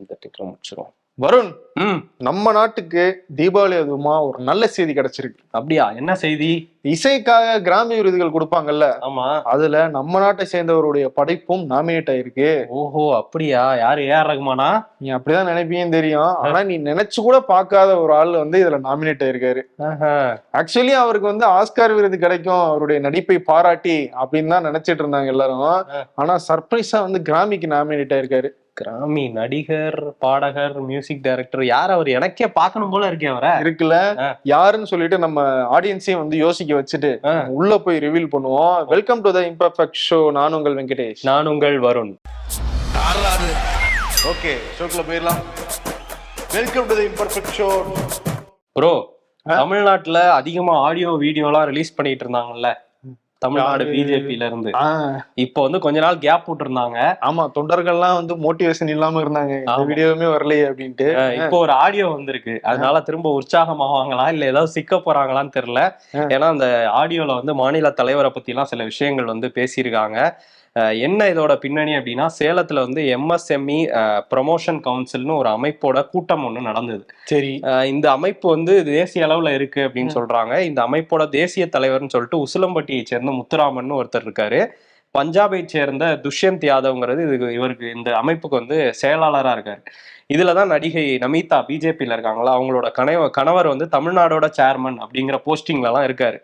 இந்த டிக்கெட் முடிச்சிரும். வருண் நம்ம நாட்டுக்கு தீபாவளி அதுவுமா ஒரு நல்ல செய்தி கிடைச்சிருக்கு. அப்படியா? என்ன செய்தி? இசைக்காக கிராமி விருதுகள் கொடுப்பாங்கல்ல. ஆமா. அதுல நம்ம நாட்டை சேர்ந்தவருடைய படைப்பும் நாமினேட் ஆயிருக்கு. ஓஹோ அப்படியா? யாரு ஏஆர் ரகுமானா? நீ அப்படிதான் நினைப்பீங்கன்னு தெரியும். ஆனா நீ நினைச்சு கூட பார்க்காத ஒரு ஆள் வந்து இதுல நாமினேட் ஆயிருக்காரு. ஆக்சுவலி அவருக்கு வந்து ஆஸ்கார் விருது கிடைக்கும். அவருடைய நடிப்பை பாராட்டி அப்படின்னு தான் நினைச்சிட்டு இருந்தாங்க எல்லாரும். ஆனா சர்ப்ரைஸா வந்து கிராமிக்கு நாமினேட் ஆயிருக்காரு. கிராமி நடிகர் பாடகர் மியூசிக் டைரக்டர் யார் அவர்? எனக்கே பார்க்கணும் போல இருக்கே அவரை. இருக்குல்ல. யாருன்னு சொல்லிட்டு நம்ம ஆடியன்ஸையும் வந்து யோசிக்க வச்சுட்டு ஆ. உள்ள போய் ரிவீல் பண்ணுவோம். Welcome to the imperfect show நான் உங்கள் வெங்கடேஷ். நான் உங்கள் வருண். ஓகே ஷோக்குள்ள போயிடலாம். Welcome to the imperfect show bro தமிழ்நாட்டுல அதிகமா ஆடியோ வீடியோலாம் ரிலீஸ் பண்ணிட்டு இருந்தாங்கல்ல. தமிழ்நாடு யாரு? பிஜேபில இருந்து. இப்போ வந்து கொஞ்ச நாள் கேப் விட்டுருந்தாங்க. ஆமா தொண்டர்கள்லாம் வந்து மோட்டிவேஷன் இல்லாம இருந்தாங்க. வீடியோவுமே வரலையே அப்படின்ட்டு. இப்போ ஒரு ஆடியோ வந்திருக்கு. அதனால திரும்ப உற்சாகமாவாங்களா இல்ல ஏதாவது சிக்க போறாங்களான்னு தெரியல. ஏன்னா அந்த ஆடியோல வந்து மாநில தலைவரை பத்தி எல்லாம் சில விஷயங்கள் வந்து பேசியிருக்காங்க. என்ன இதோட பின்னணி அப்படின்னா சேலத்துல வந்து எம்எஸ்எம்இ ப்ரொமோஷன் கவுன்சில்னு ஒரு அமைப்போட கூட்டம் ஒன்று நடந்தது. சரி. இந்த அமைப்பு வந்து தேசிய அளவுல இருக்கு அப்படின்னு சொல்றாங்க. இந்த அமைப்போட தேசிய தலைவர்னு சொல்லிட்டு உசிலம்பட்டியை சேர்ந்த முத்துராமன் ஒருத்தர் இருக்காரு. பஞ்சாபை சேர்ந்த துஷ்யந்த் யாதவ்ங்கிறது இது இவருக்கு இந்த அமைப்புக்கு வந்து செயலாளரா இருக்காரு. இதுல தான் நடிகை நமிதா பிஜேபியில இருக்காங்களா? அவங்களோட கணவ கணவர் வந்து தமிழ்நாடோட சேர்மன் அப்படிங்கிற போஸ்டிங்ல எல்லாம் இருக்காரு.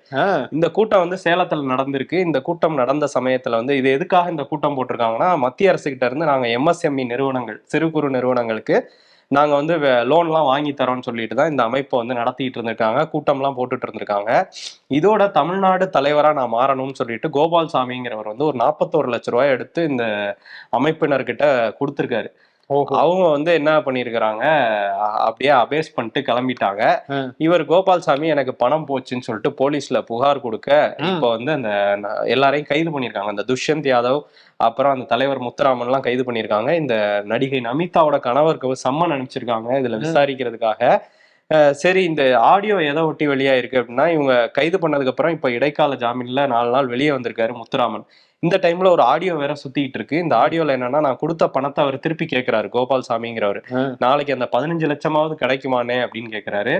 இந்த கூட்டம் வந்து சேலத்துல நடந்திருக்கு. இந்த கூட்டம் நடந்த சமயத்துல வந்து இது எதுக்காக இந்த கூட்டம் போட்டிருக்காங்கன்னா மத்திய அரசு கிட்ட இருந்து நாங்க எம்எஸ்எம்இ நிறுவனங்கள் சிறு குறு நிறுவனங்களுக்கு நாங்க வந்து லோன்லாம் வாங்கி தரோம்னு சொல்லிட்டு தான் இந்த அமைப்பை வந்து நடத்திட்டு இருந்திருக்காங்க. கூட்டம்லாம் போட்டுட்டு இருந்திருக்காங்க. இதோட தமிழ்நாடு தலைவரா நான் மாறணும்னு சொல்லிட்டு கோபால் சாமிங்கிறவர் வந்து ஒரு நாற்பத்தோரு லட்ச ரூபாய் எடுத்து இந்த அமைப்பினர்கிட்ட கொடுத்துருக்காரு. அவங்க வந்து என்ன பண்ணியிருக்கிறாங்க அ- அப்படியே அபேஸ் பண்ணிட்டு கிளம்பிட்டாங்க. இவர் கோபால்சாமி எனக்கு பணம் போச்சுன்னு சொல்லிட்டு போலீஸ்ல புகார் கொடுக்க. இப்போ வந்து அந்த எல்லாரையும் கைது பண்ணியிருக்காங்க அந்த துஷ்யந்த் யாதவ் அப்புறம் அந்த தலைவர் முத்துராமன்லாம் கைது பண்ணியிருக்காங்க இந்த நடிகை நமிதாவோட கணவருக்கு சம்மன் அனுப்பிச்சிருக்காங்க இதுல. விசாரிக்கிறதுக்காக சரி இந்த ஆடியோ எதை ஒட்டி வெளியா இருக்கு அப்படின்னா இவங்க கைது பண்ணதுக்கு அப்புறம் இப்ப இடைக்கால ஜாமீன்ல நாலு நாள் வெளியே வந்திருக்காரு முத்துராமன். இந்த டைம்ல ஒரு ஆடியோ வேற சுத்திட்டு இருக்கு. இந்த ஆடியோல என்னன்னா நான் கொடுத்த பணத்தை அவர் திருப்பி கேட்கிறாரு கோபால் சாமிங்கிறவர். நாளைக்கு அந்த பதினஞ்சு லட்சமாவது கிடைக்குமானே அப்படின்னு கேக்குறாரு.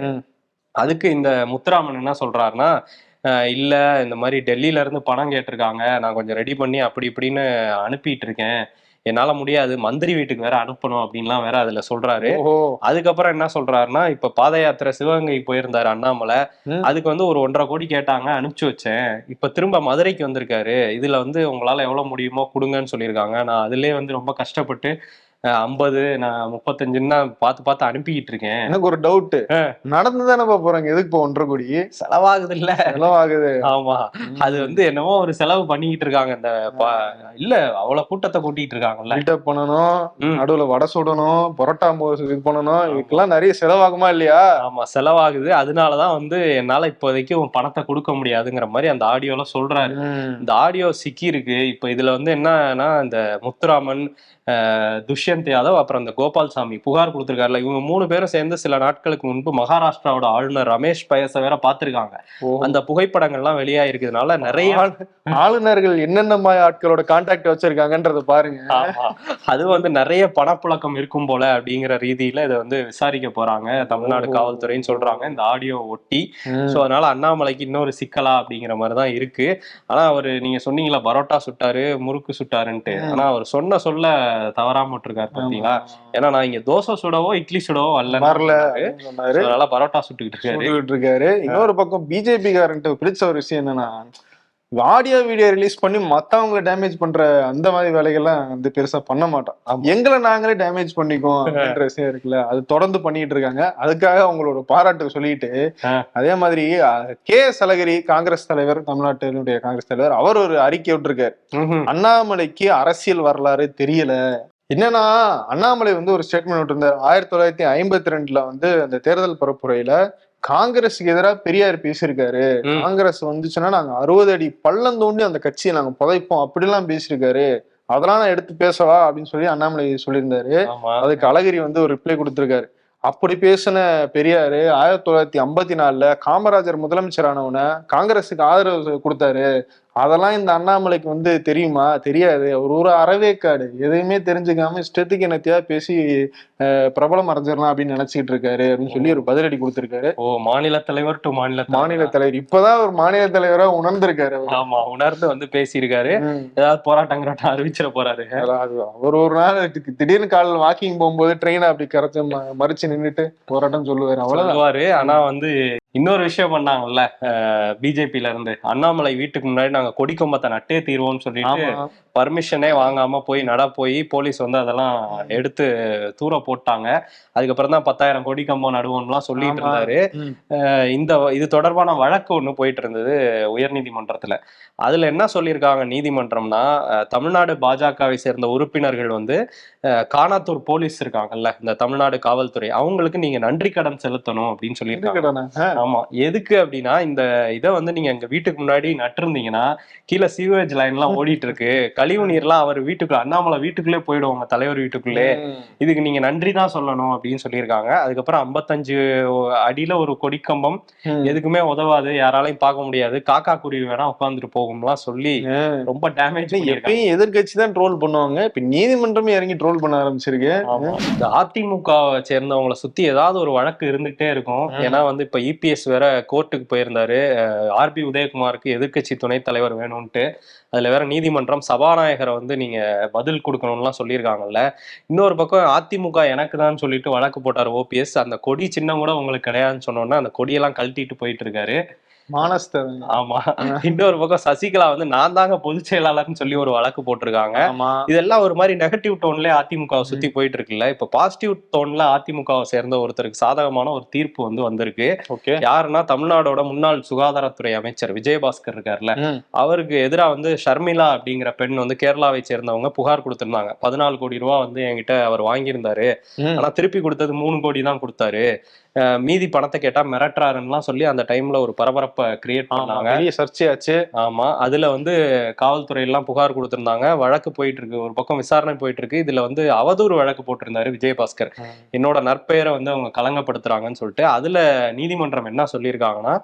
அதுக்கு இந்த முத்துராமன் என்ன சொல்றாருன்னா இல்ல இந்த மாதிரி டெல்லியில இருந்து பணம் கேட்டிருக்காங்க. நான் கொஞ்சம் ரெடி பண்ணி அப்படி இப்படின்னு அனுப்பிட்டு இருக்கேன். என்னால முடியாது மந்திரி வீட்டுக்கு வேற அனுப்பணும் அப்படின்லாம் வேற அதுல சொல்றாரு. அதுக்கப்புறம் என்ன சொல்றாருன்னா இப்ப பாத யாத்திரை சிவகங்கை போயிருந்தாரு அண்ணாமலை. அதுக்கு வந்து ஒரு ஒன்றரை கோடி கேட்டாங்க அனுப்பிச்சு வச்சேன். இப்ப திரும்ப மதுரைக்கு வந்திருக்காரு. இதுல வந்து உங்களால எவ்வளவு முடியுமோ கொடுங்கன்னு சொல்லியிருக்காங்க. நான் அதுலயே வந்து ரொம்ப கஷ்டப்பட்டு ஐம்பது நான் முப்பத்தஞ்சுன்னு தான் பார்த்து பார்த்து அனுப்பிக்கிட்டு இருக்கேன். எனக்கு ஒரு டவுட் நடந்து தானே போறாங்க. எதுக்கு இப்போ ஒன்றரை கோடி? செலவாகுது இல்ல செலவாகுது. ஆமா. அது வந்து என்னமோ ஒரு செலவு பண்ணிக்கிட்டு இருக்காங்க. இந்த இல்ல அவ்வளவு கூட்டத்தை கூட்டிட்டு இருக்காங்கல்ல. மீட்டப் பண்ணணும். நடுவுல வடை சுடணும். பரோட்டா இது பண்ணணும். இதுக்கெல்லாம் நிறைய செலவாகுமா இல்லையா? ஆமா செலவாகுது. அதனாலதான் வந்து என்னால இப்போதைக்கு உன் பணத்தை கொடுக்க முடியாதுங்கிற மாதிரி அந்த ஆடியோல சொல்றாரு. இந்த ஆடியோ சிக்கி இருக்கு இப்ப இதுல வந்து என்னன்னா இந்த முத்துராமன் துஷ்யந்த் யாதவ் அப்புறம் இந்த கோபால்சாமி புகார் கொடுத்திருக்காருல இவங்க மூணு பேரும் சேர்ந்து சில நாட்களுக்கு முன்பு மகாராஷ்டிராவோட ஆளுநர் ரமேஷ் பயச வேற பாத்திருக்காங்க. அந்த புகைப்படங்கள்லாம் வெளியா இருக்கிறதுனால நிறைய ஆளு- ஆளுநர்கள் என்னென்ன மாதிரி ஆட்களோட கான்டாக்ட் வச்சிருக்காங்கன்றத பாருங்க. அது வந்து நிறைய பணப்புழக்கம் இருக்கும் போல அப்படிங்கிற ரீதியில இதை வந்து விசாரிக்க போறாங்க தமிழ்நாடு. காவல்துறைன்னு சொல்றாங்க இந்த ஆடியோ ஒட்டி. சோ அதனால அண்ணாமலைக்கு இன்னொரு சிக்கலா அப்படிங்கிற மாதிரி தான் இருக்கு ஆனா அவரு நீங்க சொன்னீங்களா பரோட்டா சுட்டாரு முறுக்கு சுட்டாருன்ட்டு. ஆனா அவர் சொன்ன சொல்ல தவறாம விட்டுருக்காரு பாத்தீங்களா? ஏன்னா நான் இங்க தோசை சுடவோ இட்லி சுடவோ வரல. வரல அதனால பரோட்டா சுட்டுக்கிட்டு இருக்காரு. இருக்காரு. இன்னொரு பக்கம் பிஜேபி காரன்ட்டு பிடிச்ச ஒரு விஷயம் என்னன்னா ஆடியோ வீடியோ ரிலீஸ் பண்ணி மத்தவங்களை டேமேஜ் பண்ற அந்த மாதிரி வேலைகள்லாம் வந்து பெருசா பண்ண மாட்டோம். எங்களை நாங்களே டேமேஜ் பண்ணிக்குவோம் அப்படின்ற விஷயம் இருக்குல்ல. அது தொடர்ந்து பண்ணிட்டு இருக்காங்க. அதுக்காக அவங்களோட பாராட்டு சொல்லிட்டு. அதே மாதிரி கே அழகிரி காங்கிரஸ் தலைவர் தமிழ்நாட்டினுடைய காங்கிரஸ் தலைவர் அவர் ஒரு அறிக்கை விட்டுருக்காரு. அண்ணாமலைக்கு அரசியல் வரலாறு தெரியல. என்னன்னா அண்ணாமலை வந்து ஒரு ஸ்டேட்மெண்ட் விட்டுருந்தார். ஆயிரத்தி தொள்ளாயிரத்தி ஐம்பத்தி ரெண்டுல வந்து அந்த தேர்தல் பரப்புரையில காங்கிரஸுக்கு எதிராக பெரியார் பேசியிருக்காரு. காங்கிரஸ் வந்துச்சுன்னா நாங்க அறுபது அடி பள்ளம் தோண்டி அந்த கட்சியை நாங்க புதைப்போம். அப்படிலாம் பேசியிருக்காரு. அதெல்லாம் நான் எடுத்து பேசவா அப்படின்னு சொல்லி அண்ணாமலை சொல்லியிருந்தாரு. அதுக்கு அழகிரி வந்து ஒரு ரிப்ளை கொடுத்திருக்காரு. அப்படி பேசின பெரியாரு ஆயிரத்தி தொள்ளாயிரத்தி ஐம்பத்தி நாலுல காமராஜர் முதலமைச்சரானவன காங்கிரஸுக்கு ஆதரவு கொடுத்தாரு. அதெல்லாம் இந்த அண்ணாமலைக்கு வந்து தெரியுமா? தெரியாது. அவர் ஒரு அறவேக்காடு. எதையுமே தெரிஞ்சுக்காம இஷ்டத்துக்கு என்னத்தையா பேசி பிரபலம் அடைஞ்சிடலாம் அப்படின்னு நினைச்சிட்டு இருக்காரு அப்படின்னு சொல்லி ஒரு பதிலடி கொடுத்திருக்காரு. ஓ மாநில தலைவர் டு மாநில. மாநில தலைவர். இப்பதான் ஒரு மாநில தலைவரா உணர்ந்திருக்காரு. ஆமா உணர்ந்து வந்து பேசியிருக்காரு. ஏதாவது போராட்டம் கிராட்டம் அறிவிச்சிட போறாரு. அவர் ஒரு நாள் திடீர்னு காலைல வாக்கிங் போகும்போது ட்ரெயினை அப்படி கரைச்சு மறிச்சு நின்னுட்டு போராட்டம் சொல்லுவாரு. சொல்லுவாரு. ஆனா வந்து இன்னொரு விஷயம் பண்ணாங்கல்ல பிஜேபில இருந்து அண்ணாமலை வீட்டுக்கு முன்னாடி நாங்க கொடி கம்பத்தை நட்டே தீர்வோம்னு சொல்லிட்டு பர்மிஷனே வாங்காம போய் நட போய் போலீஸ் வந்து அதெல்லாம் எடுத்து தூர போட்டாங்க. அதுக்கப்புறம் தான் பத்தாயிரம் கொடி கம்பம் நடுவோம்லாம் சொல்லிட்டு. இருந்தாரு. இந்த இது தொடர்பான வழக்கு ஒண்ணு போயிட்டு இருந்தது உயர்நீதிமன்றத்துல. அதுல என்ன சொல்லியிருக்காங்க நீதிமன்றம்னா தமிழ்நாடு பாஜகவை சேர்ந்த உறுப்பினர்கள் வந்து அஹ் கானாத்தூர் போலீஸ் இருக்காங்கல்ல இந்த தமிழ்நாடு காவல்துறை அவங்களுக்கு நீங்க நன்றி கடன் செலுத்தணும் அப்படின்னு சொல்லியிருக்காங்க. ஆமா. எதுக்கு அப்படின்னா இந்த இதை வந்து நீங்க எங்க வீட்டுக்கு முன்னாடி நட்டிருந்தீங்கன்னா கீழே சீவேஜ் லைன் எல்லாம் ஓடிட்டு இருக்கு கழிவு நீர்லாம் அவர் வீட்டுக்குள்ள அண்ணாமலை வீட்டுக்குள்ளே போயிடும் உங்க தலைவர் வீட்டுக்குள்ளே. இதுக்கு நீங்க நன்றி தான் சொல்லணும் அப்படின்னு சொல்லியிருக்காங்க. அதுக்கப்புறம் ஐம்பத்தஞ்சு அடியில ஒரு கொடிக்கம்பம். எதுக்குமே உதவாது யாராலையும் பார்க்க முடியாது. காக்கா குருவி வேணா உட்காந்துட்டு போகும்லாம் சொல்லி. ரொம்ப டேமேஜ் எப்பயும் எதிர்கட்சி தான் ட்ரோல் பண்ணுவாங்க. இப்ப நீதிமன்றமே இறங்கி ட்ரோல் பண்ண ஆரம்பிச்சிருக்கு. இந்த அதிமுகவை சேர்ந்தவங்கள சுத்தி ஏதாவது ஒரு வழக்கு இருந்துகிட்டே இருக்கும். ஏன்னா வந்து இப்ப இபிஎஸ் வேற கோர்ட்டுக்கு போயிருந்தாரு. ஆர்பி உதயகுமாருக்கு எதிர்க்கட்சி துணைத் தலைவர் வேணும்ட்டு அதுல வேற நீதிமன்றம் சபாநாயகரை வந்து நீங்க பதில் கொடுக்கணும்லாம் சொல்லியிருக்காங்கல்ல. இன்னொரு பக்கம் அதிமுக எனக்கு தான் சொல்லிட்டு வழக்கு போட்டார் ஓபிஎஸ் அந்த கொடி சின்னம் கூட உங்களுக்கு கிடையாதுன்னு சொன்னோன்னா அந்த கொடியெல்லாம் கழட்டிட்டு போயிட்டு இருக்காரு. மானஸ்தர். ஆமா. இன்னொரு பக்கம் சசிகலா வந்து நான் தாங்க பொதுச் செயலாளர்னு சொல்லி ஒரு வழக்கு போட்டிருக்காங்க. இதெல்லாம் ஒரு மாதிரி நெகட்டிவ் டோன்ல அதிமுகவை சுத்தி போயிட்டு இருக்குல்ல. இப்ப பாசிட்டிவ் டோன்ல அதிமுகவை சேர்ந்த ஒருத்தருக்கு சாதகமான ஒரு தீர்ப்பு வந்து வந்திருக்கு. ஓகே. யாருன்னா தமிழ்நாடோட முன்னாள் சுகாதாரத்துறை அமைச்சர் விஜயபாஸ்கர் இருக்கார்ல. அவருக்கு எதிரா வந்து ஷர்மிளா அப்படிங்கிற பெண் வந்து கேரளாவை சேர்ந்தவங்க புகார் கொடுத்திருந்தாங்க. பதினாலு கோடி ரூபா வந்து என்கிட்ட அவர் வாங்கியிருந்தாரு. ஆனா திருப்பி கொடுத்தது மூணு கோடி தான் கொடுத்தாரு. மீதி பணத்தை கேட்டா மிரட்டுறாருன்னுலாம் சொல்லி அந்த டைம்ல ஒரு பரபரப்பை கிரியேட் பண்ணாங்க. பெரிய சர்ச்சையாச்சு. ஆமா அதுல வந்து காவல்துறை எல்லாம் புகார் கொடுத்திருந்தாங்க. வழக்கு போயிட்டு இருக்கு ஒரு பக்கம் விசாரணை போயிட்டு இருக்கு இதுல வந்து அவதூறு வழக்கு போட்டிருந்தாரு விஜயபாஸ்கர். என்னோட நற்பெயரை வந்து அவங்க களங்கப்படுத்துறாங்கன்னு சொல்லிட்டு அதுல நீதிமன்றம் என்ன சொல்லியிருக்காங்கன்னா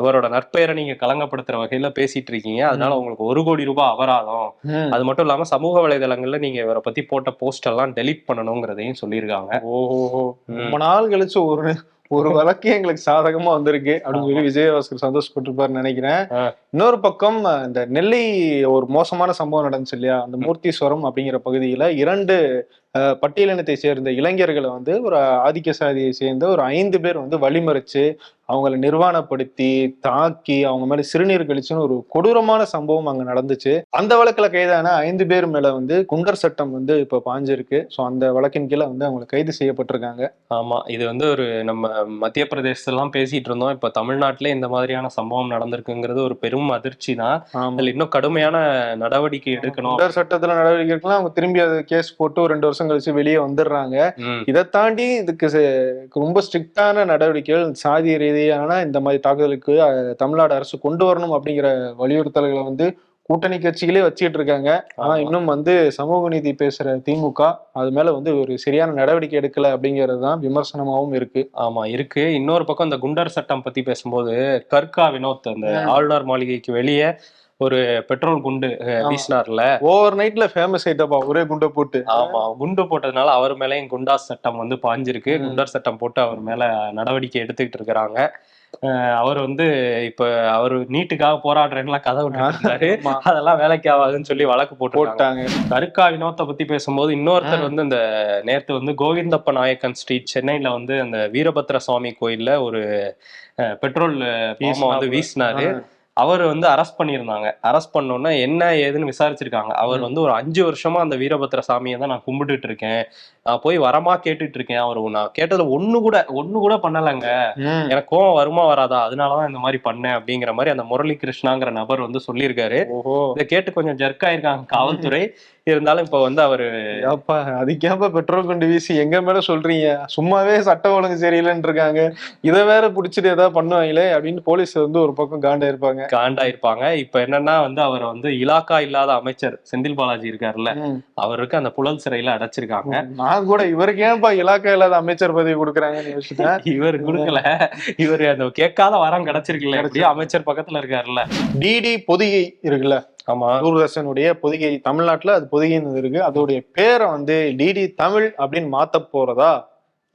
இவரோட நற்பெயரை நீங்க களங்கப்படுத்துற வகையில பேசிட்டு இருக்கீங்க அதனால உங்களுக்கு ஒரு கோடி ரூபாய் அபராதம். அது மட்டும் இல்லாம சமூக வலைதளங்கள்ல நீங்க இவரை பத்தி போட்ட போஸ்ட் எல்லாம் டெலீட் பண்ணணுங்கிறதையும் சொல்லியிருக்காங்க. ஓஹோ ரொம்ப நாள் கழிச்சு ஒரு ஒரு வழக்கே எங்களுக்கு சாதகமா வந்திருக்கு அப்படின்னு சொல்லி விஜயபாஸ்கர் சந்தோஷப்பட்டிருப்பாருன்னு நினைக்கிறேன். இன்னொரு பக்கம் இந்த நெல்லை ஒரு மோசமான சம்பவம் நடந்துச்சு இல்லையா? அந்த மூர்த்தீஸ்வரம் அப்படிங்கிற பகுதியில இரண்டு பட்டியலினத்தை சேர்ந்த இளைஞர்களை வந்து ஒரு ஆதிக்க சாதியை சேர்ந்த ஒரு ஐந்து பேர் வந்து வழிமறிச்சு அவங்கள நிர்வாணப்படுத்தி தாக்கி அவங்க மேல சிறுநீர் கழிச்சுன்னு ஒரு கொடூரமான சம்பவம் அங்க நடந்துச்சு. அந்த வழக்குல கைதான ஐந்து பேர் மேல வந்து குண்டர் சட்டம் வந்து இப்ப பாஞ்சிருக்கு. ஸோ அந்த வழக்கின் கீழே வந்து அவங்க கைது செய்யப்பட்டிருக்காங்க. ஆமா இது வந்து ஒரு நம்ம மத்திய பிரதேசத்தெல்லாம் பேசிட்டு இருந்தோம். இப்ப தமிழ்நாட்டிலே இந்த மாதிரியான சம்பவம் நடந்திருக்குங்கிறது ஒரு பெரும் அதிர்ச்சி தான் அதுல இன்னும் கடுமையான நடவடிக்கை எடுக்கணும். குண்டர் சட்டத்துல நடவடிக்கை எடுக்கலாம் அவங்க திரும்பி அது கேஸ் போட்டு ரெண்டு வருஷம் கழிச்சு வெளியே வந்துடுறாங்க. இதை தாண்டி இதுக்கு ரொம்ப ஸ்ட்ரிக்டான நடவடிக்கைகள் சாதி ரீதியான இந்த மாதிரி தாக்குதலுக்கு தமிழ்நாடு அரசு கொண்டு வரணும் அப்படிங்கிற வலியுறுத்தல்களை வந்து கூட்டணி கட்சிகளே வச்சுட்டு இருக்காங்க ஆனா. இன்னும் வந்து சமூக நீதி பேசுற திமுக அது மேல வந்து ஒரு சரியான நடவடிக்கை எடுக்கல அப்படிங்கிறது தான் விமர்சனமாவும் இருக்கு ஆமா இருக்கு இன்னொரு பக்கம் இந்த குண்டர் சட்டம் பத்தி பேசும்போது கர்கா வினோத் அந்த. ஆளுநர் மாளிகைக்கு வெளியே ஒரு பெட்ரோல் குண்டு. வீசினார்ல. ஓவர் நைட்ல ஃபேமஸ் ஆயிட்டப்பா ஒரே குண்டை போட்டு. ஆமா குண்டு போட்டதுனால அவர் மேலயும் குண்டாஸ் சட்டம் வந்து பாஞ்சிருக்கு. குண்டர் சட்டம் போட்டு அவர் மேல நடவடிக்கை எடுத்துக்கிட்டு இருக்கிறாங்க. அவர் வந்து இப்ப அவர் நீட்டுக்காக போராடுறேன்லாம் கதை விட்டு இருந்தாரு ஆமா, அதெல்லாம் வேலைக்கு ஆகாதுன்னு சொல்லி வழக்கு போட்டு போட்டாங்க. கருக்கா வினோத்தை பத்தி பேசும்போது இன்னொருத்தர். வந்து இந்த நேத்து வந்து கோவிந்தப்ப நாயக்கன் ஸ்ட்ரீட் சென்னையில வந்து அந்த வீரபத்ர சுவாமி கோயில்ல ஒரு பெட்ரோல் வந்து வீசினாரு. அவர் வந்து அரெஸ்ட் பண்ணியிருந்தாங்க. அரெஸ்ட் பண்ணோன்னே என்ன ஏதுன்னு விசாரிச்சிருக்காங்க. அவர். வந்து ஒரு அஞ்சு வருஷமா அந்த வீரபத்ர சாமியை தான் நான் கும்பிட்டுட்டு இருக்கேன். போய் வரமா கேட்டுட்டு இருக்கேன் அவர் நான் கேட்டதுல ஒண்ணு கூட ஒண்ணு கூட பண்ணலைங்க. எனக்கு கோவம் வருமா வராதா? அதனாலதான் இந்த மாதிரி பண்ணேன் அப்படிங்கிற மாதிரி அந்த முரளி கிருஷ்ணாங்கிற நபர் வந்து சொல்லியிருக்காரு. இதை கேட்டு கொஞ்சம் ஜெர்க் ஆயிருக்காங்க காவல்துறை. இருந்தாலும் இப்ப வந்து அவரு ஏப்பா அதுக்கேப்பா பெட்ரோல் கொண்டு வீசி எங்க மேல சொல்றீங்க? சும்மாவே சட்டம் ஒழுங்கு சரியில்லைன்னு இருக்காங்க இதை வேற புடிச்சிட்டு ஏதாவது பண்ணுவாங்களே அப்படின்னு போலீஸ் வந்து ஒரு பக்கம் காண்டா இருப்பாங்க காண்டா இருப்பாங்க இப்ப என்னன்னா வந்து அவர் வந்து இலாக்கா இல்லாத அமைச்சர் செந்தில் பாலாஜி இருக்காருல்ல. அவருக்கு அந்த புழல் சிறையில அடைச்சிருக்காங்க. நான் கூட இவருக்கு ஏன்பா இலாக்கா இல்லாத அமைச்சர் பதவி கொடுக்குறாங்கன்னு யோசிச்சேன் இவர் கொடுக்கல. இவர் அந்த கேட்காத வரம் கிடைச்சிருக்குல்ல. அமைச்சர் பக்கத்துல இருக்காருல்ல. டிடி பொதிகை இருக்குல்ல? ஆமா. தூர்தர்ஷனுடைய பொதிகை தமிழ்நாட்டுல அது பொதிகைன்னு இருக்கு. அதோடைய பேரை வந்து டிடி தமிழ் அப்படின்னு மாத்த போறதா?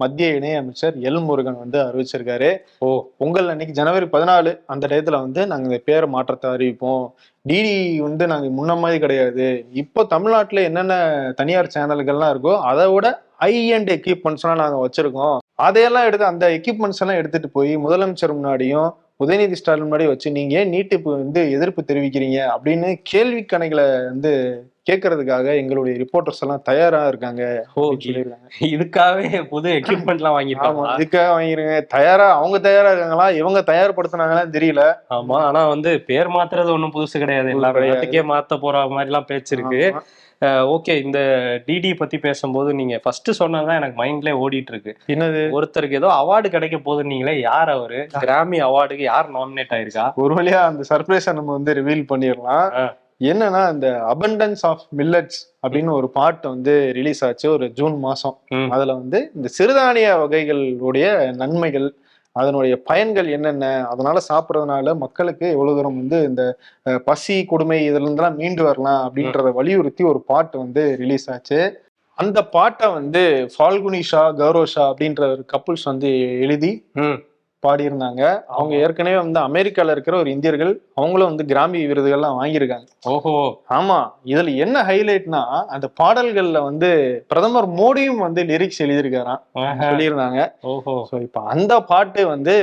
மத்திய இணையமைச்சர் எல் முருகன் வந்து அறிவிச்சிருக்காரு. ஓ. பொங்கல் அன்னைக்கு ஜனவரி பதினாலு அந்த டயத்துல வந்து நாங்க இந்த பேர் மாற்றத்தை அறிவிப்போம். டிடி வந்து நாங்க முன்ன மாதிரி கிடையாது. இப்போ தமிழ்நாட்டுல என்னென்ன தனியார் சேனல்கள்லாம் இருக்கோ அதை விட ஹை அண்ட் எக்யூப்மெண்ட்ஸ்லாம் நாங்க வச்சிருக்கோம். அதையெல்லாம் எடுத்து அந்த எக்யூப்மெண்ட்ஸ் எல்லாம் எடுத்துட்டு போய் முதலமைச்சர் முன்னாடியும் உதயநிதி ஸ்டாலின் முன்னாடி வச்சு நீங்க ஏன் நீட்டுக்கு வந்து எதிர்ப்பு தெரிவிக்கிறீங்க அப்படின்னு கேள்வி கணைகளை வந்து கேட்கறதுக்காக எங்களுடைய ரிப்போர்ட்டர்ஸ் எல்லாம் தயாரா இருக்காங்க இதுக்காகவே புது எக்யூப்மெண்ட் எல்லாம் வாங்கிருக்காங்க இதுக்காக வாங்கிருங்க தயாரா அவங்க தயாரா இருக்காங்களா? இவங்க தயார்படுத்தினாங்களான்னு தெரியல. ஆமா ஆனா வந்து பேர் மாத்துறது ஒண்ணும் புதுசு கிடையாது. எல்லா கிடையாது. நாட்டுக்கே மாத்த போற மாதிரி எல்லாம் பேச்சு இருக்கு. ஆமா. ஓகே இந்த டிடி பத்தி பேசும்போது நீங்க ஃபர்ஸ்ட் சொன்னதுதான் எனக்கு மைண்ட்லயே ஓடிட்டு இருக்கு. என்னது? ஒருத்தருக்கு ஏதோ அவார்டு கிடைக்க போகுது நீங்களே யார் அவரு? கிராமி அவார்டுக்கு யார் நாமினேட் ஆயிருக்கா? ஒரு வழியா அந்த சர்ப்ரைஸை நம்ம வந்து ரிவீல் பண்ணிடலாம். என்னன்னா இந்த அபண்டன்ஸ் ஆஃப் மில்லட்ஸ் அப்படின்னு ஒரு பாட்டு வந்து ரிலீஸ் ஆச்சு ஒரு ஜூன் மாசம். அதுல வந்து இந்த சிறுதானிய வகைகளுடைய நன்மைகள் அதனுடைய பயன்கள் என்னென்ன அதனால சாப்பிட்றதுனால மக்களுக்கு எவ்வளவு தூரம் வந்து இந்த பசி கொடுமை இதுல இருந்தெல்லாம் மீண்டு வரலாம் அப்படின்றத வலியுறுத்தி ஒரு பாட்டு வந்து ரிலீஸ் ஆச்சு. அந்த பாட்டை வந்து ஃபால்குனி ஷா கௌரவ் ஷா அப்படின்ற ஒரு கப்புள்ஸ் வந்து எழுதி பாடியிருந்தாங்க. அவங்க ஏற்கனவே வந்து அமெரிக்கால இருக்கிற ஒரு இந்தியர்கள் அவங்களும் வந்து கிராமி விருதுகள்லாம் வாங்கியிருக்காங்க. ஓஹோ. ஆமா. இதுல என்ன ஹைலைட்னா அந்த பாடல்கள்ல வந்து பிரதமர் மோடியும் வந்து லிரிக்ஸ் எழுதியிருக்காராம். சொல்லியிருந்தாங்க. ஓஹோ. ஸோ இப்போ அந்த பாட்டு வந்து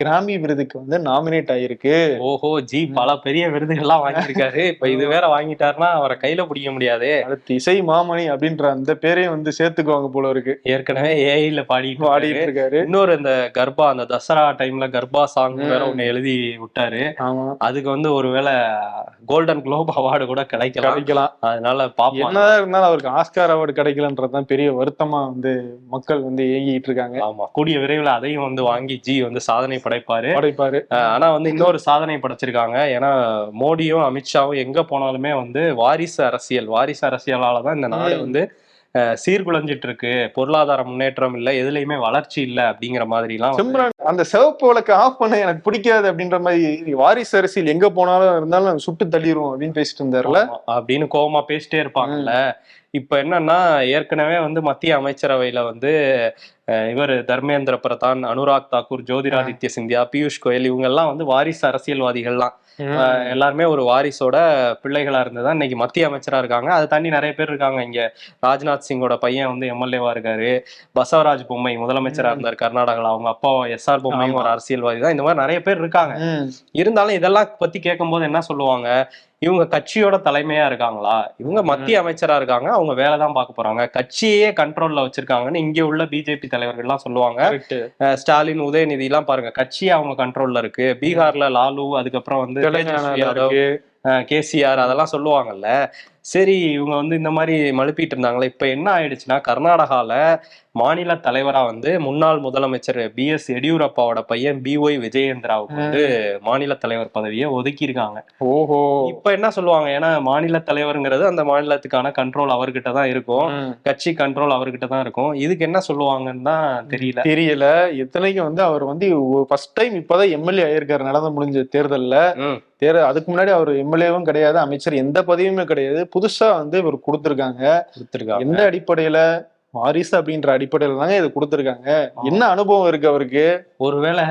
கிராமி விருதுக்கு வந்து நாமினேட் ஆயிருக்கு. ஓஹோ ஜி பல பெரிய விருதுகள்லாம் வாங்கியிருக்காரு. இப்ப இது வேற வாங்கிட்டாருன்னா அவரை கையில பிடிக்க முடியாது. அடுத்து இசை மாமணி அப்படின்ற அந்த பேரையும் வந்து சேர்த்துக்குவாங்க போல இருக்கு. ஏற்கனவே ஏஐல பாடிட்டு பாடிட்டு இருக்காரு. இன்னொரு இந்த கர்ப்பா அந்த தசரா டைம்ல கர்ப்பா சாங் வேற. ஒண்ணு எழுதி விட்டாரு. அதுக்கு வந்து ஒருவேளை கோல்டன் குளோப் அவார்டு கூட கிடைக்கலாம். கிடைக்கலாம். அதனால பாப்போம் என்னதான் இருந்தாலும் அவருக்கு ஆஸ்கார் அவார்டு கிடைக்கலன்றதுதான் பெரிய வருத்தமா வந்து மக்கள் வந்து ஏங்கிட்டு இருக்காங்க. ஆமா. கூடிய விரைவில் அதையும் வந்து வாங்கி ஜி வந்து சாதனை படைப்பாரு. படைப்பாரு. ஆனா வந்து இன்னொரு சாதனை படைச்சிருக்காங்க. ஏன்னா மோடியும் அமித்ஷாவும் எங்க போனாலுமே வந்து வாரிசு அரசியல் வாரிசு அரசியலால தான் இந்த நாடு. வந்து சீர்குலைஞ்சிட்டு இருக்கு பொருளாதார முன்னேற்றம் இல்ல எதுலயுமே வளர்ச்சி இல்ல அப்படிங்கிற மாதிரி எல்லாம் அந்த சிவப்பு விளக்கு ஆஃப் பண்ண எனக்கு பிடிக்காது அப்படின்ற மாதிரி வாரிசு அரசியல் எங்க போனாலும் இருந்தாலும் சுட்டு தள்ளிடுவோம் அப்படின்னு பேசிட்டு இருந்தாருல அப்படின்னு கோவமா பேசிட்டே இருப்பாங்கல்ல. இப்ப என்னன்னா ஏற்கனவே வந்து மத்திய அமைச்சரவையில வந்து இவர் தர்மேந்திர பிரதான் அனுராக் தாக்கூர் ஜோதிராதித்ய சிந்தியா பியூஷ் கோயல் இவங்க எல்லாம் வந்து வாரிசு அரசியல்வாதிகள்லாம் எல்லாருமே ஒரு வாரிசோட பிள்ளைகளா இருந்துதான் இன்னைக்கு மத்திய அமைச்சரா இருக்காங்க. அதை தாண்டி நிறைய பேர் இருக்காங்க. இங்க ராஜ்நாத் சிங்கோட பையன் வந்து எம்எல்ஏவா இருக்காரு. பசவராஜ் பொம்மை முதலமைச்சரா. இருந்தார் கர்நாடகால. அவங்க அப்பா எஸ் ஆர் பொம்மையும். ஒரு அரசியல்வாதி தான் இந்த மாதிரி நிறைய பேர் இருக்காங்க. இருந்தாலும் இதெல்லாம் பத்தி கேட்கும்போது என்ன சொல்லுவாங்க? இவங்க கட்சியோட தலைமையா இருக்காங்களா? இவங்க மத்திய அமைச்சரா இருக்காங்க. அவங்க வேலை தான் பார்க்க போறாங்க. கட்சியே கண்ட்ரோல்ல வச்சிருக்காங்கன்னு இங்க உள்ள பிஜேபி தலைவர்கள்லாம் சொல்லுவாங்க. Correct. அஹ் ஸ்டாலின் உதயநிதி எல்லாம் பாருங்க. கட்சியே அவங்க கண்ட்ரோல்ல இருக்கு. பீகார்ல லாலு அதுக்கப்புறம் வந்து கேசிஆர் அதெல்லாம் சொல்லுவாங்கல்ல. சரி இவங்க வந்து இந்த மாதிரி மழுப்பிட்டு இருந்தாங்களே இப்ப என்ன ஆயிடுச்சுன்னா கர்நாடகால மாநில தலைவரா வந்து முன்னாள் முதலமைச்சர் பி. எஸ். எடியூரப்பாவோட பையன் பி. ஒய். விஜயேந்திராவுக்கு வந்து மாநில தலைவர் பதவியை ஒதுக்கி இருக்காங்க ஓஹோ. இப்ப என்ன சொல்லுவாங்க? ஏன்னா மாநில தலைவருங்கிறது அந்த மாநிலத்துக்கான கண்ட்ரோல் அவர்கிட்ட தான் இருக்கும். கட்சி கண்ட்ரோல் அவர்கிட்ட தான் இருக்கும். இதுக்கு என்ன சொல்லுவாங்கன்னு தான் தெரியல. தெரியல. இத்தனைக்கும் வந்து அவர் வந்து ஃபர்ஸ்ட் டைம் இப்பதான் எம்எல்ஏ ஆயிருக்காரு நடந்து முடிஞ்ச தேர்தல்ல. தேர் அதுக்கு முன்னாடி அவர் எம்எல்ஏவும் கிடையாது அமைச்சர் எந்த பதவியுமே கிடையாது. புதுசா வந்து இவர் கொடுத்திருக்காங்க. கொடுத்திருக்காங்க. எந்த அடிப்படையில? வாரிசு அப்படின்ற அடிப்படையில தாங்க இது கொடுத்திருக்காங்க. என்ன அனுபவம் இருக்கு அவருக்கு? ஒருவேளை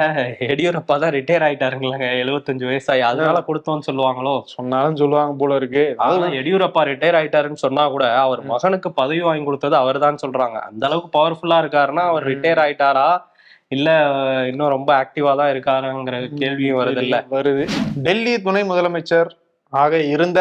எடியூரப்பா தான் ரிட்டையர் ஆயிட்டாருங்களாங்க. எழுபத்தஞ்சு வயசாயி. அதனால கொடுத்தோம்னு சொல்லுவாங்களோ? சொன்னாலும் சொல்லுவாங்க போல இருக்கு. ஆனா எடியூரப்பா ரிட்டையர் ஆயிட்டாருன்னு சொன்னா கூட அவர் மகனுக்கு பதவி வாங்கி கொடுத்தது அவர் தான் சொல்றாங்க. அந்த அளவுக்கு பவர்ஃபுல்லா இருக்காருன்னா அவர். ரிட்டையர் ஆயிட்டாரா? இல்ல இன்னும் ரொம்ப ஆக்டிவா தான் இருக்காருங்கிற கேள்வியும் வருது இல்ல. வருது. டெல்லி துணை முதலமைச்சர் ஆக இருந்த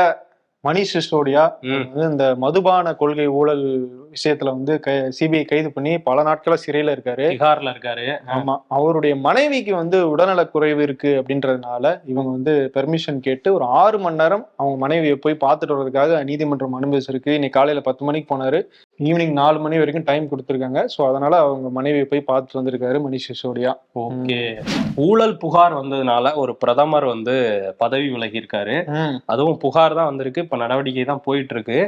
மணிஷ் சிசோடியா. வந்து இந்த மதுபான கொள்கை ஊழல் விஷயத்துல வந்து சிபிஐ கைது பண்ணி பல நாட்களா சிறையில இருக்காரு. பீகார்ல இருக்காரு. ஆமா. அவருடைய மனைவிக்கு வந்து உடல்நலக் குறைவு இருக்கு அப்படின்றதுனால இவங்க வந்து பெர்மிஷன் கேட்டு ஒரு ஆறு மணி நேரம் அவங்க மனைவியை போய் பார்த்துட்டு வர்றதுக்காக நீதிமன்றம் அனுமதிச்சிருக்கு. இன்னைக்கு காலையில பத்து மணிக்கு போனாரு. ஈவினிங் நாலு மணி வரைக்கும் டைம் கொடுத்துருக்காங்க. ஸோ அதனால அவங்க மனைவியை போய் பார்த்துட்டு வந்திருக்காரு மணிஷ் சிசோடியா. ஓகே ஊழல் புகார் வந்ததுனால ஒரு பிரதமர் வந்து பதவி விலகி இருக்காரு. அதுவும் புகார் தான் வந்திருக்கு. இப்ப நடவடிக்கை தான் போயிட்டு இருக்கு.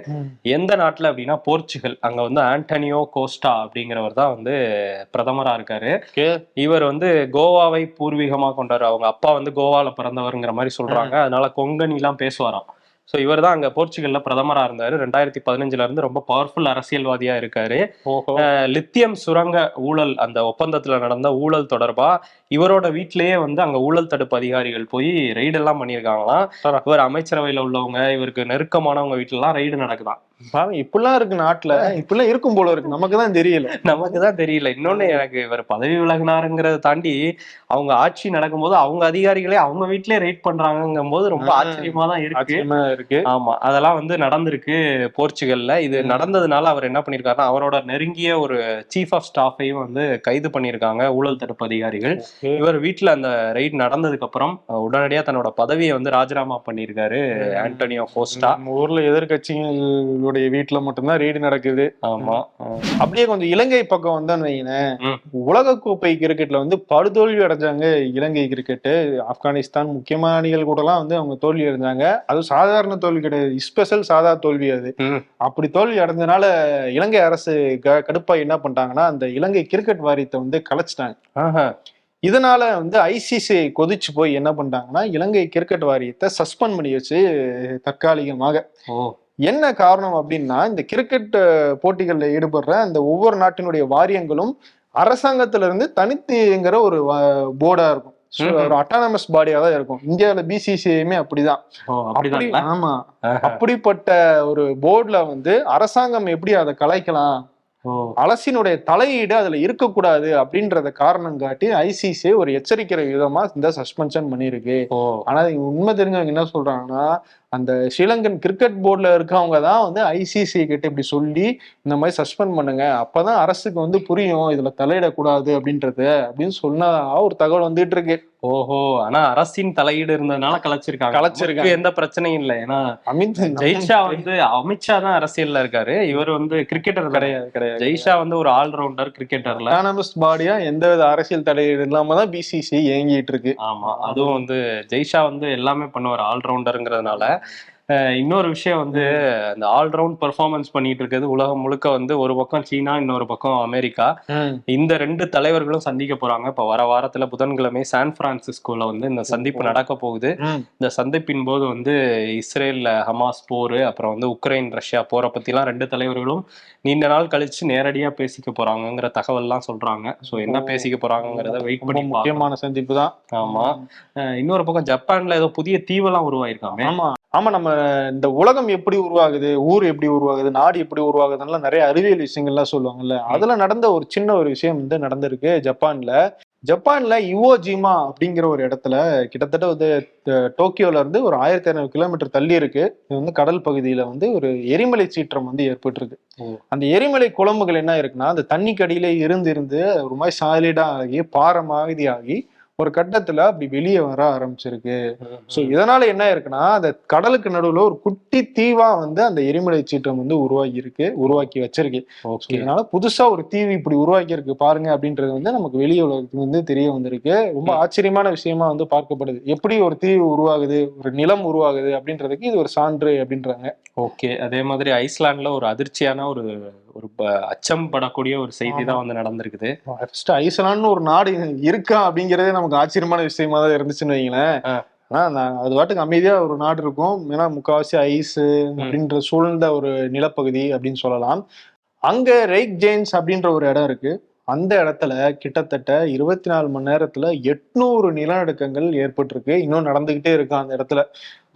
எந்த நாட்டுல அப்படின்னா போர்ச்சுகல். அங்க வந்து ஆண்டனியோ கோஸ்டா அப்படிங்கிறவர் தான் வந்து பிரதமரா இருக்காரு. இவர் வந்து கோவாவை பூர்வீகமா கொண்டாரு. அவங்க அப்பா வந்து கோவால பிறந்தவருங்கிற மாதிரி சொல்றாங்க. அதனால கொங்கனி எல்லாம் பேசுவாராம். ஸோ இவர் தான் அங்க போர்ச்சுகல்ல பிரதமரா இருந்தாரு. ரெண்டாயிரத்தி பதினஞ்சுல இருந்து ரொம்ப பவர்ஃபுல் அரசியல்வாதியா இருக்காரு. லித்தியம் சுரங்க ஊழல் அந்த ஒப்பந்தத்துல நடந்த ஊழல் தொடர்பா இவரோட வீட்டிலேயே வந்து அங்க ஊழல் தடுப்பு அதிகாரிகள் போய் ரெய்டு எல்லாம் பண்ணியிருக்காங்களாம். இவர் அமைச்சரவையில உள்ளவங்க இவருக்கு நெருக்கமானவங்க வீட்டுல எல்லாம் ரெய்டு நடக்குதாம் பாருங்க இப்படிலாம் இருக்கு நாட்டுல. இப்படிலாம் இருக்கும் போல இருக்கு. நமக்கு தான் தெரியல. நமக்கு தான் தெரியல. இன்னொன்னு எனக்கு இவர் பதவி விலகினாருங்கிறத தாண்டி அவங்க ஆட்சி நடக்கும்போது அவங்க அதிகாரிகளே அவங்க வீட்டிலேயே ரெய்ட் பண்றாங்கங்கும் போது ரொம்ப. ஆச்சரியமா தான் இருக்கு. இருக்கு. ஆமா அதெல்லாம் வந்து நடந்திருக்கு போர்ச்சுகல்ல. இது. நடந்ததுனால அவர் என்ன பண்ணிருக்காருன்னா அவரோட நெருங்கிய ஒரு சீஃப் ஆஃப் ஸ்டாஃபையும் வந்து கைது பண்ணியிருக்காங்க ஊழல் தடுப்பு அதிகாரிகள். இவர் வீட்டுல அந்த ரைட் நடந்ததுக்கு அப்புறம் உடனடியா தன்னோட பதவியை வந்து ராஜினாமா பண்ணியிருக்காரு ஆண்டனியோ கோஸ்டா. ஊர்ல எதிர்கட்சிகளுடைய வீட்டுல மட்டும்தான் ரீடு நடக்குது. ஆமா. அப்படியே கொஞ்சம் இலங்கை பக்கம் வந்தோன்னு வைங்களேன். உலக கோப்பை கிரிக்கெட்ல வந்து படுதோல்வி அடைஞ்சாங்க இலங்கை கிரிக்கெட் ஆப்கானிஸ்தான் முக்கியமான அணிகள் கூட எல்லாம் வந்து அவங்க தோல்வி அடைஞ்சாங்க. அது சாதாரண தோல்வி கிடையாது. ஸ்பெஷல் சாதா தோல்வி அது. அப்படி தோல்வி அடைஞ்சனால இலங்கை அரசு கடுப்பா என்ன பண்ணிட்டாங்கன்னா அந்த இலங்கை கிரிக்கெட் வாரியத்தை வந்து கலைச்சிட்டாங்க. இதனால வந்து ஐசிசி கொதிச்சு போய் என்ன பண்ணிட்டாங்கன்னா இலங்கை கிரிக்கெட் வாரியத்தை சஸ்பெண்ட் பண்ணி வச்சு தற்காலிகமாக ஓ. என்ன காரணம் அப்படின்னா இந்த கிரிக்கெட் போட்டிகள்ல ஈடுபடுற அந்த ஒவ்வொரு நாட்டினுடைய வாரியங்களும் அரசாங்கத்துல இருந்து தனித்து இயங்குற ஒரு போர்டா இருக்கும். ஒரு அட்டானமஸ் பாடியா தான் இருக்கும். இந்தியாவில பிசிசிஐயுமே அப்படிதான். ஆமா. அப்படிப்பட்ட ஒரு போர்டுல வந்து அரசாங்கம் எப்படி அதை கலைக்கலாம்? ஓ. அரசினுடைய தலையீடு அதுல இருக்கக்கூடாது அப்படின்றத காரணம் காட்டி ஐசிசி ஒரு எச்சரிக்கிற விதமா இந்த சஸ்பென்ஷன் பண்ணியிருக்கு. ஓ. ஆனா உண்மை தெரிஞ்சவங்க என்ன சொல்றாங்கன்னா அந்த ஸ்ரீலங்கன் கிரிக்கெட் போர்டுல இருக்கவங்க தான் வந்து ஐசிசி கிட்ட இப்படி சொல்லி இந்த மாதிரி சஸ்பெண்ட் பண்ணுங்க. அப்பதான் அரசுக்கு வந்து புரியும் இதுல தலையிடக்கூடாது அப்படின்றது அப்படின்னு சொன்னா ஒரு தகவல் வந்துட்டு இருக்கு. ஓஹோ ஆனா அரசின் தலையீடு இருந்ததுனால கலைச்சிருக்காங்க. கலைச்சிருக்காங்க. நமக்கு எந்த பிரச்சனையும் இல்லை. ஏன்னா அமித் ஜெய்ஷா வந்து அமித்ஷா தான் அரசியல்ல இருக்காரு. இவர் வந்து கிரிக்கெட்டர் கிடையாது கிடையாது ஜெய்ஷா வந்து ஒரு ஆல்ரவுண்டர் கிரிக்கெட்டர்ல அட்டானமஸ் பாடியா எந்தவித அரசியல் தலையீடு இல்லாம தான் பிசிசி இயங்கிட்டு இருக்கு. ஆமா அதுவும் வந்து ஜெய்ஷா வந்து எல்லாமே பண்ணுவார் ஆல்ரவுண்டருங்கிறதுனால இன்னொரு விஷயம் வந்து அந்த ஆல்ரவுண்ட் பெர்ஃபார்மன்ஸ் பண்ணிட்டு இருக்கிறது உலகம் முழுக்க வந்து ஒரு பக்கம் சீனா இன்னொரு பக்கம் அமெரிக்கா. இந்த ரெண்டு தலைவர்களும் சந்திக்க போறாங்க. இப்ப வர வாரத்துல புதன்கிழமை சான் பிரான்சிஸ்கோல வந்து இந்த சந்திப்பு நடக்க போகுது. இந்த சந்திப்பின் போது வந்து இஸ்ரேல்ல ஹமாஸ் போர் அப்புறம் வந்து உக்ரைன் ரஷ்யா போரை பத்திலாம் ரெண்டு தலைவர்களும் நீண்ட நாள் கழிச்சு நேரடியா பேசிக்க போறாங்கங்கிற தகவல்லாம் சொல்றாங்க. சோ என்ன. பேசிக்க போறாங்கிறத வெயிட் பண்ணி. முக்கியமான சந்திப்பு தான். ஆமா. இன்னொரு பக்கம் ஜப்பான்ல ஏதோ புதிய தீவெல்லாம் உருவாயிருக்காமே. ஆமா. ஆமா நம்ம இந்த உலகம் எப்படி உருவாகுது ஊர் எப்படி உருவாகுது நாடு எப்படி உருவாகுதுன்னு நிறைய அறிவியல் விஷயங்கள்லாம் சொல்லுவாங்கல்ல. அதுல நடந்த ஒரு சின்ன ஒரு விஷயம் வந்து நடந்திருக்கு ஜப்பான்ல. ஜப்பான்ல இவோஜிமா அப்படிங்கிற ஒரு இடத்துல கிட்டத்தட்ட வந்து டோக்கியோல இருந்து ஒரு ஆயிரத்தி ஐநூறு கிலோமீட்டர் தள்ளி இருக்கு. இது வந்து கடல் பகுதியில வந்து ஒரு எரிமலை சீற்றம் வந்து ஏற்பட்டிருக்கு. அந்த எரிமலை குழம்புகள் என்ன இருக்குன்னா அந்த தண்ணிக்கு அடியில இருந்து இருந்து ஒரு மாதிரி சாலிடா ஆகி பாறை மாதிரி ஆகி ஒரு கட்டத்துல அப்படி வெளியே வர ஆரம்பிச்சிருக்கு. சோ இதனால என்ன இருக்குன்னா அந்த கடலுக்கு நடுவுல ஒரு குட்டி தீவா வந்து அந்த எரிமலை சீற்றம் வந்து உருவாக்கி இருக்கு உருவாக்கி வச்சிருக்கு இதனால புதுசா ஒரு தீவு இப்படி உருவாக்கி இருக்கு பாருங்க அப்படின்றது வந்து நமக்கு வெளி உலகத்துக்கு வந்து தெரிய வந்திருக்கு. ரொம்ப. ஆச்சரியமான விஷயமா வந்து பார்க்கப்படுது. எப்படி ஒரு தீவு உருவாகுது ஒரு நிலம் உருவாகுது அப்படின்றதுக்கு இது ஒரு சான்று அப்படின்றாங்க. ஓகே. அதே மாதிரி ஐஸ்லாண்ட்ல ஒரு அதிர்ச்சியான ஒரு ஒரு அச்சம் படக்கூடிய ஒரு செய்தி தான் வந்து நடந்திருக்குது. ஃபர்ஸ்ட் ஐஸ்லாண்ட்னு ஒரு நாடு இருக்கா அப்படிங்கறதே நமக்கு ஆச்சரியமான விஷயமா தான் இருந்துச்சுன்னு வைங்களேன். ஆனா அது பாட்டுக்கு அமைதியா ஒரு நாடு இருக்கும். ஏன்னா முக்காவாசி ஐஸ் அப்படின்ற சூழ்ந்த ஒரு நிலப்பகுதி அப்படின்னு சொல்லலாம். அங்க ரெய்க் ஜெயின்ஸ் அப்படின்ற ஒரு இடம் இருக்கு. அந்த இடத்துல கிட்டத்தட்ட இருபத்தி நாலு மணி நேரத்துல எட்நூறு நிலநடுக்கங்கள் ஏற்பட்டிருக்கு. இன்னும் நடந்துகிட்டே இருக்கு அந்த இடத்துல.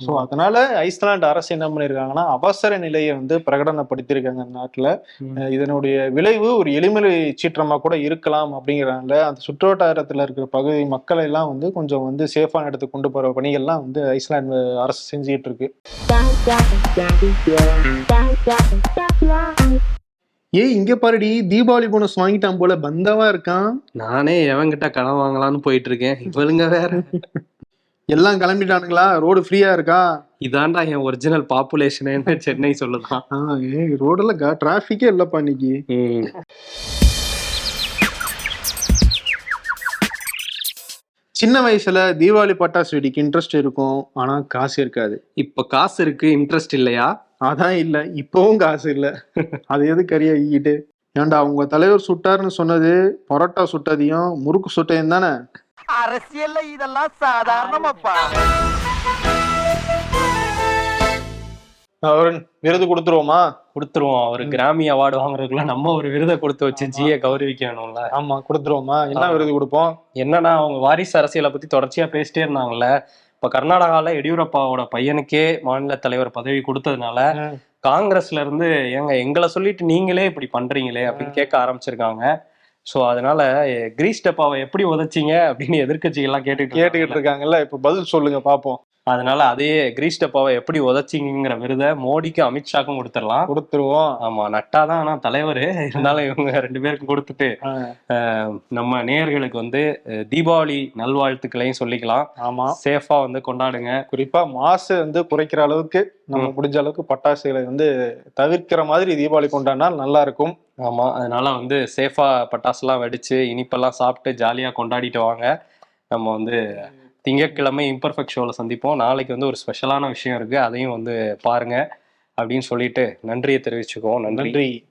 ஸோ அதனால ஐஸ்லாந்து அரசு என்ன பண்ணிருக்காங்கன்னா அவசர நிலையை வந்து பிரகடனப்படுத்தியிருக்காங்க அந்த நாட்டுல. இதனுடைய விளைவு ஒரு எளிமலை சீற்றமா கூட இருக்கலாம் அப்படிங்கிறனால அந்த சுற்றுவட்டாரத்துல இருக்கிற பகுதி மக்களை எல்லாம் வந்து கொஞ்சம் வந்து சேஃபான இடத்துக்கு கொண்டு போற பணிகள்லாம் வந்து ஐஸ்லாந்து அரசு செஞ்சுட்டு இருக்கு. ஏய் இங்க பாருடி தீபாவளி போனஸ் வாங்கிட்டான் போல பந்தாவா இருக்கான். நானே எவன்கிட்ட கடன் வாங்கலாம்னு போயிட்டு இருக்கேன் இவளுங்க வேற. எல்லாம் கிளம்பிட்டானுங்களா? ரோடு ஃப்ரீயா இருக்கா? இதாண்டா என் ஒரிஜினல் பாப்புலேஷனு சென்னை சொல்லுதான். ரோடெல்லாம் டிராஃபிக்கே இல்லப்பா இன்னைக்கு. சின்ன வயசுல தீபாவளி பட்டாசு வெடிக்கு இன்ட்ரெஸ்ட் இருக்கும். ஆனா காசு இருக்காது. இப்ப காசு இருக்கு இன்ட்ரெஸ்ட் இல்லையா? அதான் இல்ல. இப்பவும் காசு இல்ல. அது எது கறியா ஈட்டு ஏன்டா உங்க தலைவர் சுட்டாருன்னு சொன்னது பரோட்டா சுட்டதையும் முறுக்கு சுட்டையும் தானே? அரசியல்ல இதெல்லாம் சாதாரணமாப்பா. விருது கொடுத்துருவோமா? கொடுத்துருவோம். அவர் கிராமி அவார்டு வாங்குறதுக்குள்ள நம்ம ஒரு விருதை கொடுத்து வச்சு ஜியை கௌரவிக்கணும்ல. ஆமா கொடுத்துருவோமா? என்ன விருது கொடுப்போம்? என்னன்னா அவங்க வாரிசு அரசியலை பத்தி தொடர்ச்சியா பேசிட்டே இருந்தாங்கல்ல. இப்ப கர்நாடகால எடியூரப்பாவோட பையனுக்கே மாநில தலைவர் பதவி கொடுத்ததுனால. காங்கிரஸ்ல இருந்து ஏங்க எங்களை சொல்லிட்டு நீங்களே இப்படி பண்றீங்களே அப்படின்னு கேட்க ஆரம்பிச்சிருக்காங்க. சோ அதனால எ, கிரீஸ் டப்பாவை எப்படி உதைச்சீங்க அப்படின்னு எதிர்க்கட்சிகள் எல்லாம் கேட்டுட்டு கேட்டுக்கிட்டு இருக்காங்கல்ல. இருக்காங்கல்ல இப்ப பதில் சொல்லுங்க பாப்போம். அதனால அதே கிரீஸ் டப்பாவை எப்படி உதைச்சிங்கிற விருதை மோடிக்கும் அமித்ஷாக்கும் கொடுத்துடலாம். கொடுத்துருவோம். ஆமா நட்டாதான் ஆனா தலைவர். இருந்தாலும் இவங்க ரெண்டு பேருக்கும் கொடுத்துட்டு நம்ம நேயர்களுக்கு வந்து தீபாவளி நல்வாழ்த்துக்களையும் சொல்லிக்கலாம். ஆமா. சேஃபா வந்து கொண்டாடுங்க. குறிப்பா மாசு வந்து குறைக்கிற அளவுக்கு நம்ம முடிஞ்ச அளவுக்கு பட்டாசுகளை வந்து தவிர்க்கிற மாதிரி தீபாவளி கொண்டாடினா நல்லா இருக்கும். ஆமா அதனால வந்து சேஃபா பட்டாசுலாம் வெடிச்சு இனிப்பெல்லாம் சாப்பிட்டு ஜாலியா கொண்டாடிட்டு வாங்க. நம்ம வந்து திங்கட்கிழமை இம்பர்ஃபெக்ட் ஷோவில் சந்திப்போம். நாளைக்கு வந்து ஒரு ஸ்பெஷலான விஷயம் இருக்குது அதையும் வந்து பாருங்க. அப்படின்னு சொல்லிட்டு நன்றியை தெரிவிச்சுக்குவோம். நன்றி.